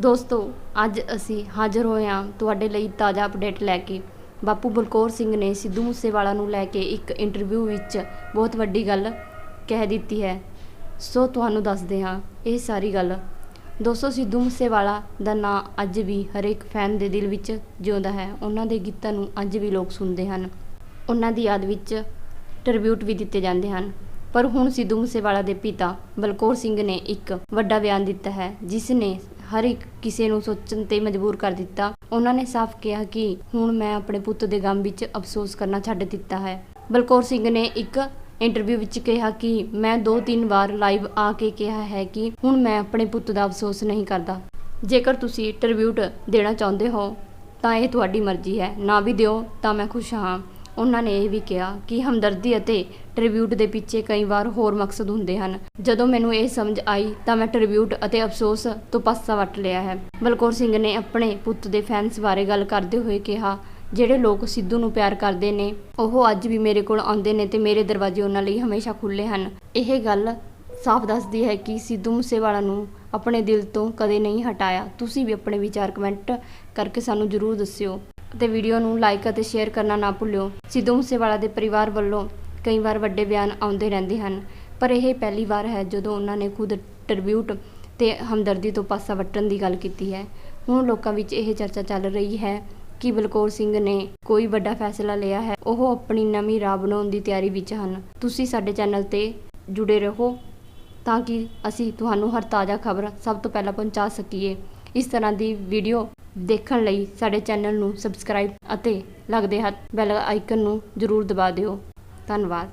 ਦੋਸਤੋ, ਅੱਜ ਅਸੀਂ ਹਾਜ਼ਰ ਹੋਏ ਹਾਂ ਤੁਹਾਡੇ ਲਈ ਤਾਜ਼ਾ ਅਪਡੇਟ ਲੈ ਕੇ। ਬਾਪੂ ਬਲਕੌਰ ਸਿੰਘ ਨੇ ਸਿੱਧੂ ਮੂਸੇਵਾਲਾ ਨੂੰ ਲੈ ਕੇ ਇੱਕ ਇੰਟਰਵਿਊ ਵਿੱਚ ਬਹੁਤ ਵੱਡੀ ਗੱਲ ਕਹਿ ਦਿੱਤੀ ਹੈ। ਸੋ ਤੁਹਾਨੂੰ ਦੱਸਦੇ ਹਾਂ ਇਹ ਸਾਰੀ ਗੱਲ। ਦੋਸਤੋ, ਸਿੱਧੂ ਮੂਸੇਵਾਲਾ ਦਾ ਨਾਂ ਅੱਜ ਵੀ ਹਰੇਕ ਫੈਨ ਦੇ ਦਿਲ ਵਿੱਚ ਜਿਉਂਦਾ ਹੈ। ਉਹਨਾਂ ਦੇ ਗੀਤਾਂ ਨੂੰ ਅੱਜ ਵੀ ਲੋਕ ਸੁਣਦੇ ਹਨ। ਉਹਨਾਂ ਦੀ ਯਾਦ ਵਿੱਚ ਟ੍ਰਿਬਿਊਟ ਵੀ ਦਿੱਤੇ ਜਾਂਦੇ ਹਨ। ਪਰ ਹੁਣ ਸਿੱਧੂ ਮੂਸੇਵਾਲਾ ਦੇ ਪਿਤਾ ਬਲਕੌਰ ਸਿੰਘ ਨੇ ਇੱਕ ਵੱਡਾ ਬਿਆਨ ਦਿੱਤਾ ਹੈ, ਜਿਸ ਨੇ ਹਰ ਇੱਕ ਕਿਸੇ ਨੂੰ ਸੋਚਣ ਤੇ ਮਜਬੂਰ ਕਰ ਦਿੱਤਾ। ਉਹਨਾਂ ਨੇ ਸਾਫ਼ ਕਿਹਾ ਕਿ ਹੁਣ ਮੈਂ ਆਪਣੇ ਪੁੱਤ ਦੇ ਗਮ ਵਿੱਚ ਅਫਸੋਸ ਕਰਨਾ ਛੱਡ ਦਿੱਤਾ ਹੈ। ਬਲਕੌਰ ਸਿੰਘ ਨੇ ਇੱਕ ਇੰਟਰਵਿਊ ਵਿੱਚ ਕਿਹਾ ਕਿ ਮੈਂ ਦੋ ਤਿੰਨ ਵਾਰ ਲਾਈਵ ਆ ਕੇ ਕਿਹਾ ਹੈ ਕਿ ਹੁਣ ਮੈਂ ਆਪਣੇ ਪੁੱਤ ਦਾ ਅਫਸੋਸ ਨਹੀਂ ਕਰਦਾ। ਜੇਕਰ ਤੁਸੀਂ ਟ੍ਰਿਬਿਊਟ ਦੇਣਾ ਚਾਹੁੰਦੇ ਹੋ, ਤਾਂ ਇਹ ਤੁਹਾਡੀ ਮਰਜ਼ੀ ਹੈ। ਨਾ ਵੀ ਦਿਓ ਤਾਂ ਮੈਂ ਖੁਸ਼ ਹਾਂ। ਉਹਨਾਂ ਨੇ ਇਹ ਵੀ ਕਿਹਾ ਕਿ ਹਮਦਰਦੀ ਅਤੇ ਟ੍ਰਿਬਿਊਟ ਦੇ ਪਿੱਛੇ ਕਈ ਵਾਰ ਹੋਰ ਮਕਸਦ ਹੁੰਦੇ ਹਨ। ਜਦੋਂ ਮੈਨੂੰ ਇਹ ਸਮਝ ਆਈ ਤਾਂ ਮੈਂ ਟ੍ਰਿਬਿਊਟ ਅਤੇ ਅਫਸੋਸ ਤੋਂ ਪਾਸਾ ਵੱਟ ਲਿਆ ਹੈ। ਬਲਕੌਰ ਸਿੰਘ ਨੇ ਆਪਣੇ ਪੁੱਤ ਦੇ ਫੈਨਸ ਬਾਰੇ ਗੱਲ ਕਰਦੇ ਹੋਏ ਕਿਹਾ, ਜਿਹੜੇ ਲੋਕ ਸਿੱਧੂ ਨੂੰ ਪਿਆਰ ਕਰਦੇ ਨੇ, ਉਹ ਅੱਜ ਵੀ ਮੇਰੇ ਕੋਲ ਆਉਂਦੇ ਨੇ ਤੇ ਮੇਰੇ ਦਰਵਾਜ਼ੇ ਉਹਨਾਂ ਲਈ ਹਮੇਸ਼ਾ ਖੁੱਲੇ ਹਨ। ਇਹ ਗੱਲ ਸਾਫ਼ ਦੱਸਦੀ ਹੈ ਕਿ ਸਿੱਧੂ ਮੂਸੇਵਾਲਾ ਨੂੰ ਆਪਣੇ ਦਿਲ ਤੋਂ ਕਦੇ ਨਹੀਂ ਹਟਾਇਆ। ਤੁਸੀਂ ਵੀ ਆਪਣੇ ਵਿਚਾਰ ਕਮੈਂਟ ਕਰਕੇ ਸਾਨੂੰ ਜਰੂਰ ਦੱਸਿਓ। ਅਤੇ ਵੀਡੀਓ ਨੂੰ ਲਾਈਕ ਅਤੇ ਸ਼ੇਅਰ ਕਰਨਾ ਨਾ ਭੁੱਲਿਓ। ਸਿੱਧੂ ਮੂਸੇਵਾਲਾ ਦੇ ਪਰਿਵਾਰ ਵੱਲੋਂ ਕਈ ਵਾਰ ਵੱਡੇ ਬਿਆਨ ਆਉਂਦੇ ਰਹਿੰਦੇ ਹਨ। ਪਰ ਇਹ ਪਹਿਲੀ ਵਾਰ ਹੈ ਜਦੋਂ ਉਹਨਾਂ ਨੇ ਖੁਦ ਟ੍ਰਿਬਿਊਟ ਤੇ ਹਮਦਰਦੀ ਤੋਂ ਪਾਸਾ ਵੱਟਣ ਦੀ ਗੱਲ ਕੀਤੀ ਹੈ। ਹੁਣ ਲੋਕਾਂ ਵਿੱਚ ਇਹ ਚਰਚਾ ਚੱਲ ਰਹੀ ਹੈ ਕਿ ਬਲਕੌਰ ਸਿੰਘ ਨੇ ਕੋਈ ਵੱਡਾ ਫੈਸਲਾ ਲਿਆ ਹੈ। ਉਹ ਆਪਣੀ ਨਵੀਂ ਰਾਹ ਬਣਾਉਣ ਦੀ ਤਿਆਰੀ ਵਿੱਚ ਹਨ। ਤੁਸੀਂ ਸਾਡੇ ਚੈਨਲ ਤੇ ਜੁੜੇ ਰਹੋ ਤਾਂ ਕਿ ਅਸੀਂ ਤੁਹਾਨੂੰ ਹਰ ਤਾਜ਼ਾ ਖਬਰ ਸਭ ਤੋਂ ਪਹਿਲਾਂ ਪਹੁੰਚਾ ਸਕੀਏ। ਇਸ ਤਰ੍ਹਾਂ ਦੀ ਵੀਡੀਓ ਦੇਖਣ ਲਈ ਸਾਡੇ ਚੈਨਲ ਨੂੰ ਸਬਸਕ੍ਰਾਈਬ ਅਤੇ ਲੱਗਦੇ ਹੱਥ ਬੈਲ ਆਈਕਨ ਨੂੰ ਜ਼ਰੂਰ ਦਬਾ ਦਿਓ। ਧੰਨਵਾਦ।